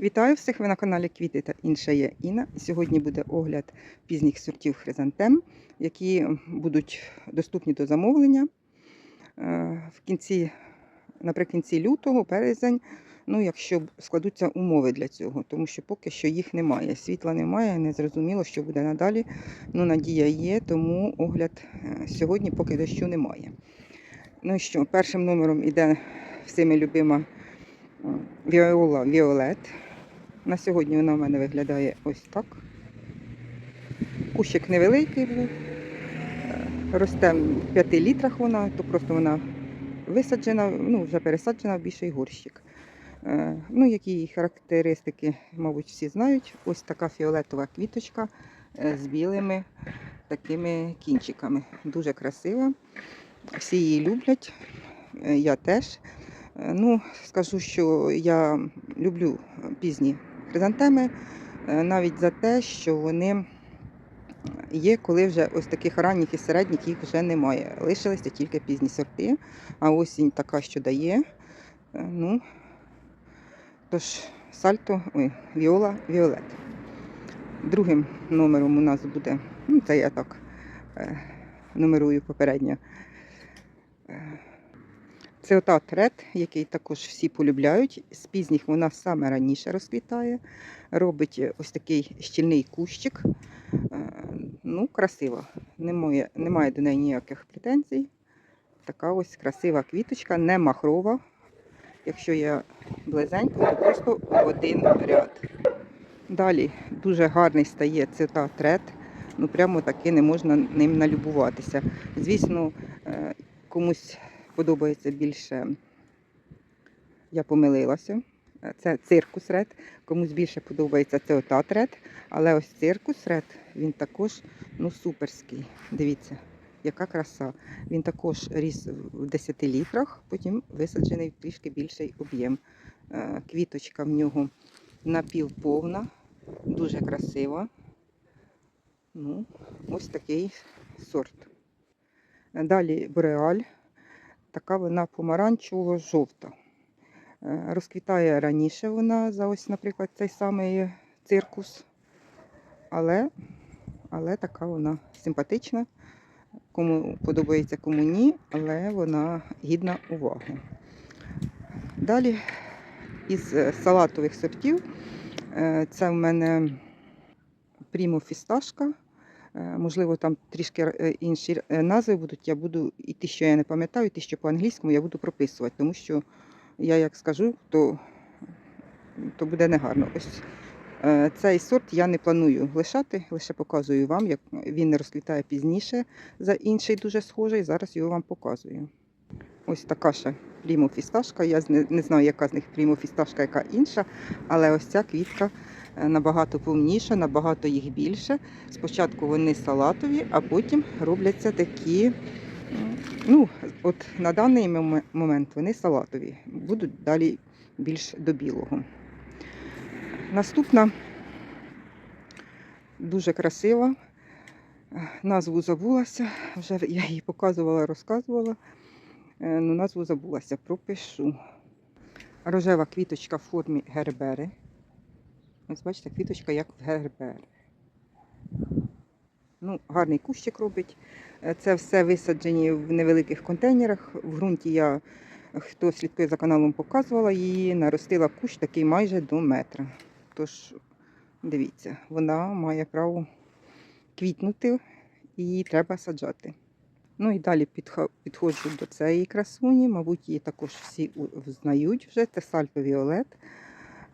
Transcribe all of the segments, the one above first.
Вітаю всіх! Ви на каналі Квіти та інше є Інна. Сьогодні буде огляд пізніх сортів хризантем, які будуть доступні до замовлення е, в кінці, наприкінці лютого, березень. Ну, якщо складуться умови для цього, тому що поки що їх немає. Світла немає, не зрозуміло, що буде надалі. Ну, надія є, тому огляд е, сьогодні, поки дощу немає. Ну і що, першим номером іде всіми любима Віола Віолет. На сьогодні вона в мене виглядає ось так. Кущик невеликий був. Е, Росте в 5 літрах вона, то просто вона висаджена, ну, вже пересаджена в більший горщик. Е, Ну, які її характеристики, мабуть, всі знають. Ось така фіолетова квіточка е, з білими такими кінчиками. Дуже красива. Всі її люблять, я теж. Ну, скажу, що я люблю пізні хризантеми е, навіть за те, що вони є, коли вже ось таких ранніх і середніх їх вже немає. Лишилися тільки пізні сорти, а осінь така, що дає. Е, Ну, тож, сальто, ой, віола, віолет. Другим номером у нас буде, ну, це я так е, нумерую попередньо. Е, це ота трет, який також всі полюбляють. З пізніх вона саме раніше розквітає. Робить ось такий щільний кущик. Е, Ну, красива. Немає, немає до неї ніяких претензій. Така ось красива квіточка, не махрова. Якщо я близенько, то просто в один ряд. Далі дуже гарний стає цвіта трет. Ну прямо таки не можна ним налюбуватися. Звісно, е, комусь подобається більше, я помилилася. Це циркус ред. Комусь більше подобається це отат ред. Але ось циркус ред, він також ну, суперський. Дивіться, яка краса. Він також ріс в 10 літрах, потім висаджений трішки більший об'єм. Е, Квіточка в нього напівповна, дуже красива. Ну, ось такий сорт. Далі бореаль. Така вона помаранчево-жовта. Е, Розквітає раніше вона за ось, наприклад, цей самий циркус. Але, але така вона симпатична. Кому подобається, кому ні, але вона гідна уваги. Далі із е, салатових сортів е, це в мене прімо фісташка. Е, Можливо, там трішки е, інші е, назви будуть. Я буду і ті, що я не пам'ятаю, і ті, що по-англійському, я буду прописувати, тому що я як скажу, то, то буде негарно. Ось цей сорт я не планую лишати, лише показую вам, як він розквітає пізніше за інший дуже схожий. Зараз його вам показую. Ось така ще прімо-фісташка. Я не, не знаю, яка з них прімо-фісташка, яка інша, але ось ця квітка набагато повніша, набагато їх більше. Спочатку вони салатові, а потім робляться такі. Ну, от на даний момент вони салатові, будуть далі більш до білого. Наступна дуже красива. Е, Назву забулася, вже я її показувала, розказувала. Е, Ну, назву забулася, пропишу. Рожева квіточка в формі гербери. Ось бачите, квіточка як в гербери. Ну, гарний кущик робить. Е, Це все висаджені в невеликих контейнерах. В ґрунті я, хто слідкує за каналом, показувала її, наростила кущ такий майже до метра. Тож, дивіться, вона має право квітнути і її треба саджати. Ну і далі підходжу до цієї красуні. Мабуть, її також всі знають вже. Це сальто Віолет.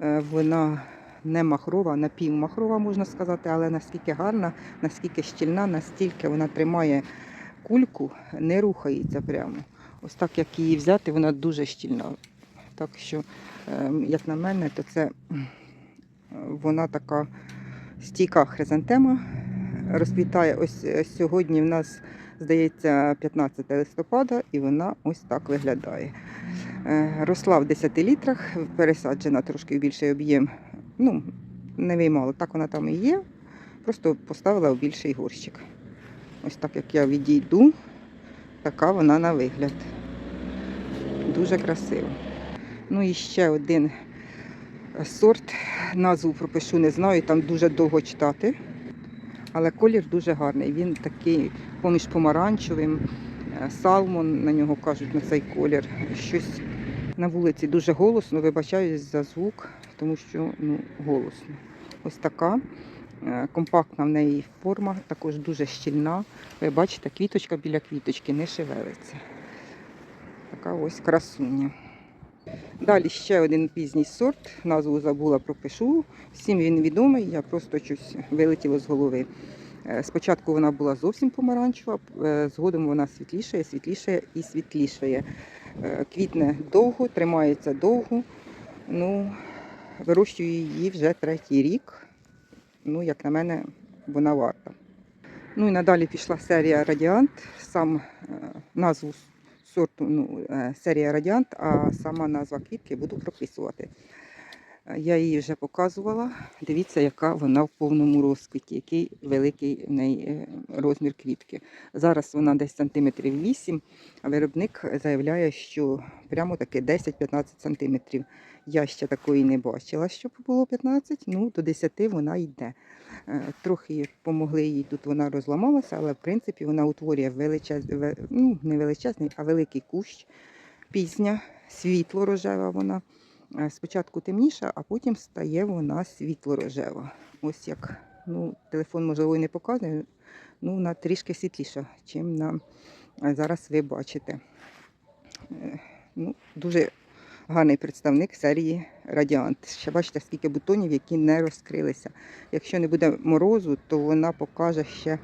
Е, Вона не махрова, напівмахрова, можна сказати, але наскільки гарна, наскільки щільна, настільки вона тримає кульку, не рухається прямо. Ось так, як її взяти, вона дуже щільна. Так що, е, як на мене, то це вона така стійка хризантема. Розквітає ось е, сьогодні в нас, здається, 15 листопада, і вона ось так виглядає. Е, Росла в 10 літрах, пересаджена трошки в більший об'єм. Ну, не виймала, так вона там і є. Просто поставила в більший горщик. Ось так як я відійду, така вона на вигляд. Дуже красива. Ну і ще один Сорт, назву пропишу, не знаю, там дуже довго читати. Але колір дуже гарний. Він такий поміж помаранчевим, е, салмон на нього кажуть на цей колір. Щось на вулиці дуже голосно, вибачаюсь за звук, тому що ну, голосно. Ось така е, компактна в неї форма, також дуже щільна. Ви бачите, квіточка біля квіточки не шевелиться. Така ось красуня. Далі ще один пізній сорт, назву забула, пропишу. Всім він відомий, я просто щось вилетіло з голови. Е, Спочатку вона була зовсім помаранчева, е, згодом вона світлішає, світлішає і світлішає. Квітне довго, тримається довго. Ну, вирощую її вже третій рік. Ну, як на мене, вона варта. Ну і надалі пішла серія Радіант. Сам е, назву сорту ну, е, серія Радіант, а сама назва квітки буду прописувати. Я її вже показувала. Дивіться, яка вона в повному розквіті, який великий в неї е, розмір квітки. Зараз вона десь сантиметрів 8, а виробник заявляє, що прямо таки 10-15 сантиметрів. Я ще такої не бачила, щоб було 15, ну до 10 вона йде. Е, Трохи помогли їй тут, вона розламалася, але в принципі вона утворює величез... ну, не величезний, а великий кущ, пізня, світло рожева вона. Е, Спочатку темніша, а потім стає вона світло-рожева. Ось як ну, телефон, можливо, і не показує, ну вона трішки світліша, чим на е, зараз ви бачите. Е, Ну, дуже гарний представник серії Радіант. Ще бачите, скільки бутонів, які не розкрилися. Якщо не буде морозу, то вона покаже ще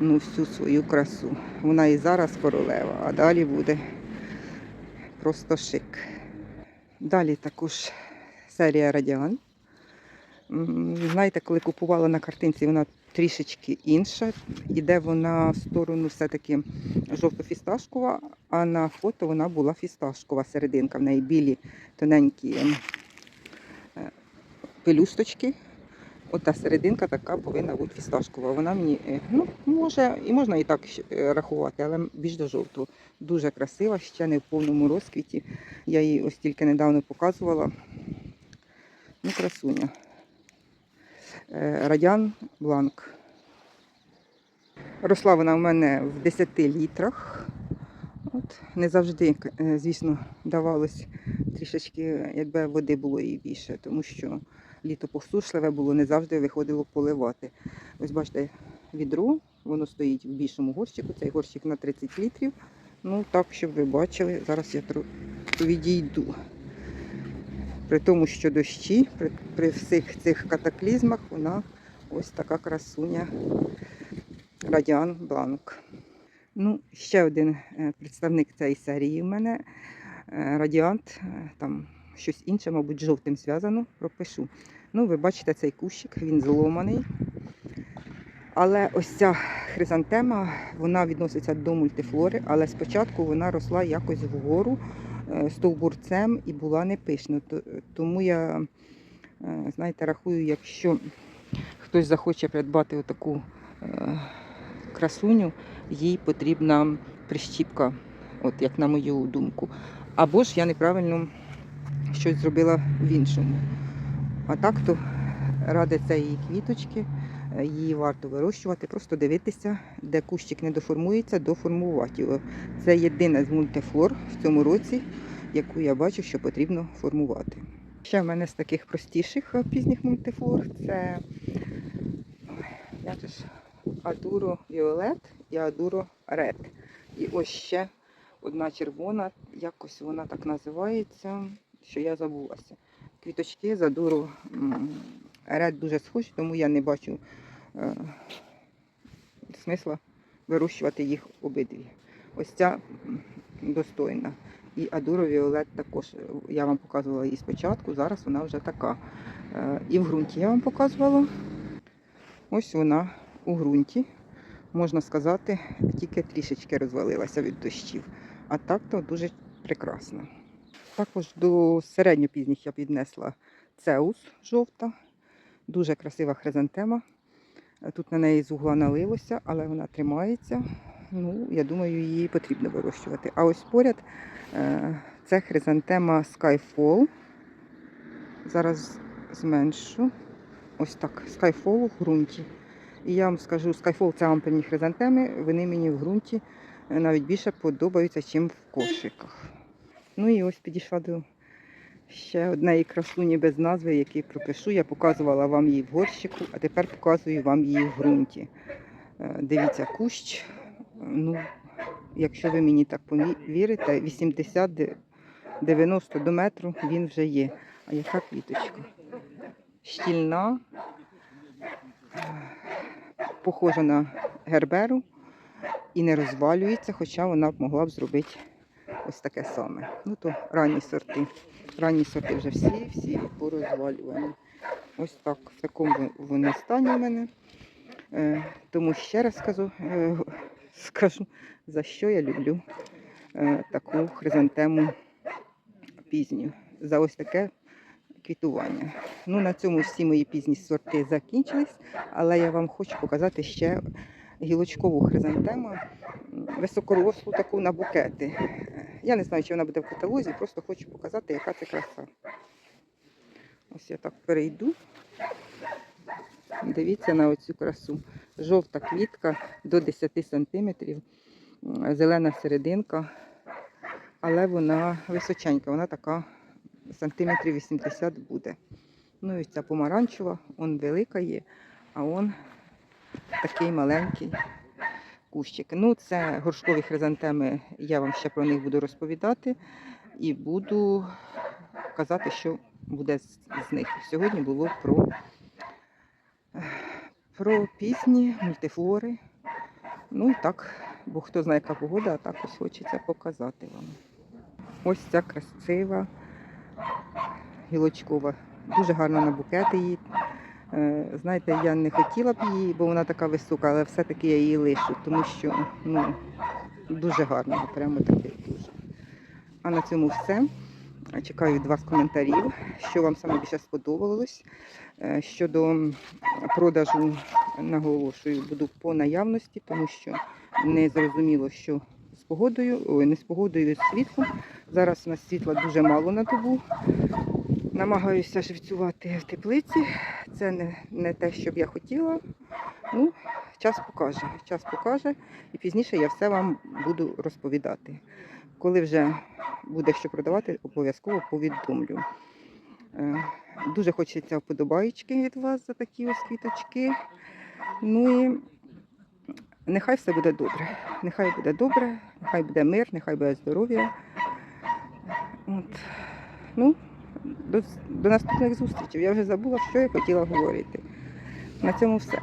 ну, всю свою красу. Вона і зараз королева, а далі буде просто шик. Далі також серія Радіан. Знаєте, коли купувала на картинці, вона трішечки інша. Іде вона в сторону все-таки жовто-фісташкова, а на фото вона була фісташкова серединка. В неї білі тоненькі ем, Ота серединка така повинна бути фісташкова. Вона мені, е, ну, може, і можна і так е, рахувати, але більш до жовтого. Дуже красива, ще не в повному розквіті. Я її ось тільки недавно показувала. Ну, красуня. Е, Радіан Бланк. Росла вона в мене в 10 літрах. От, не завжди, звісно, давалось трішечки, якби води було і більше, тому що літо посушливе було, не завжди виходило поливати. Ось бачите, відро, воно стоїть в більшому горщику, цей горщик на 30 літрів. Ну, так, щоб ви бачили, зараз я відійду. При тому, що дощі, при, при всіх цих катаклізмах, вона ось така красуня Радіан Бланк. Ну, ще один е, представник цієї серії в мене е, Радіант, е, там щось інше, мабуть, жовтим зв'язано, пропишу. Ну, ви бачите цей кущик, він зломаний. Але ось ця хризантема, вона відноситься до мультифлори, але спочатку вона росла якось вгору е, стовбурцем і була не пишна. Тому я, е, знаєте, рахую, якщо хтось захоче придбати отаку е, красуню, їй потрібна прищіпка, от як на мою думку. Або ж я неправильно щось зробила в іншому. А так то ради цієї квіточки е, її варто вирощувати, просто дивитися, де кущик не доформується, доформувати його. Це єдина з мультифлор в цьому році, яку я бачу, що потрібно формувати. Ще в мене з таких простіших е, пізніх мультифлор це як ж, Адуро Віолет і Адуро Ред. І ось ще одна червона, якось вона так називається, що я забулася. Квіточки з Адуро м, Ред дуже схожі, тому я не бачу е, смисла вирощувати їх обидві. Ось ця достойна. І Адуро Віолет також. Я вам показувала її спочатку, зараз вона вже така. Е, І в ґрунті я вам показувала. Ось вона у ґрунті, можна сказати, тільки трішечки розвалилася від дощів. А так то дуже прекрасно. Також до середньопізніх я піднесла цеус жовта, дуже красива хризантема. Тут на неї з угла налилося, але вона тримається. Ну, я думаю, її потрібно вирощувати. А ось поряд е, це хризантема Skyfall Зараз зменшу. Ось так, Skyfall у ґрунті. І я вам скажу, Skyfall це ампельні хризантеми, вони мені в ґрунті е, навіть більше подобаються, ніж в кошиках. Ну і ось підійшла до ще однієї красуні без назви, який пропишу. Я показувала вам її в горщику, а тепер показую вам її в ґрунті. Е, Дивіться, кущ. Ну, якщо ви мені так повірите, 80-90 до метру він вже є. А яка квіточка? Щільна, е, похожа на герберу і не розвалюється, хоча вона б могла б зробити ось таке саме. Ну то ранні сорти. Ранні сорти вже всі, всі порозвалювані. Ось так, в такому вони стані в мене. Е, тому ще раз скажу, е, скажу, за що я люблю е, таку хризантему пізню. За ось таке квітування. Ну, на цьому всі мої пізні сорти закінчились, але я вам хочу показати ще гілочкову хризантему, високорослу таку на букети. Я не знаю, чи вона буде в каталозі, просто хочу показати, яка це краса. Ось я так перейду. Дивіться на оцю красу. Жовта квітка до 10 сантиметрів, м, зелена серединка, але вона височенька, вона така сантиметрів 80 буде. Ну і ця помаранчева, он велика є, а он такий маленький кущик. Ну, це горшкові хризантеми, я вам ще про них буду розповідати і буду казати, що буде з, них. Сьогодні було про, про пісні, мультифлори. Ну і так, бо хто знає, яка погода, а так ось хочеться показати вам. Ось ця красива гілочкова. Дуже гарна на букети її. Е, Знаєте, я не хотіла б її, бо вона така висока, але все-таки я її лишу, тому що ну, дуже гарна, прямо таки дуже. А на цьому все. Чекаю від вас коментарів, що вам саме більше сподобалось. Е, Щодо продажу, наголошую, буду по наявності, тому що не зрозуміло, що з погодою, ой, не з погодою, з світлом. Зараз у нас світла дуже мало на добу. Намагаюся живцювати в теплиці. Це не, не те, що б я хотіла. Ну, час покаже. Час покаже, і пізніше я все вам буду розповідати. Коли вже буде що продавати, обов'язково повідомлю. Е, Дуже хочеться вподобаєчки від вас за такі ось квіточки. Ну і нехай все буде добре. Нехай буде добре, нехай буде мир, нехай буде здоров'я. От. Ну, до, до наступних зустрічей. Я вже забула, що я хотіла говорити. На цьому все.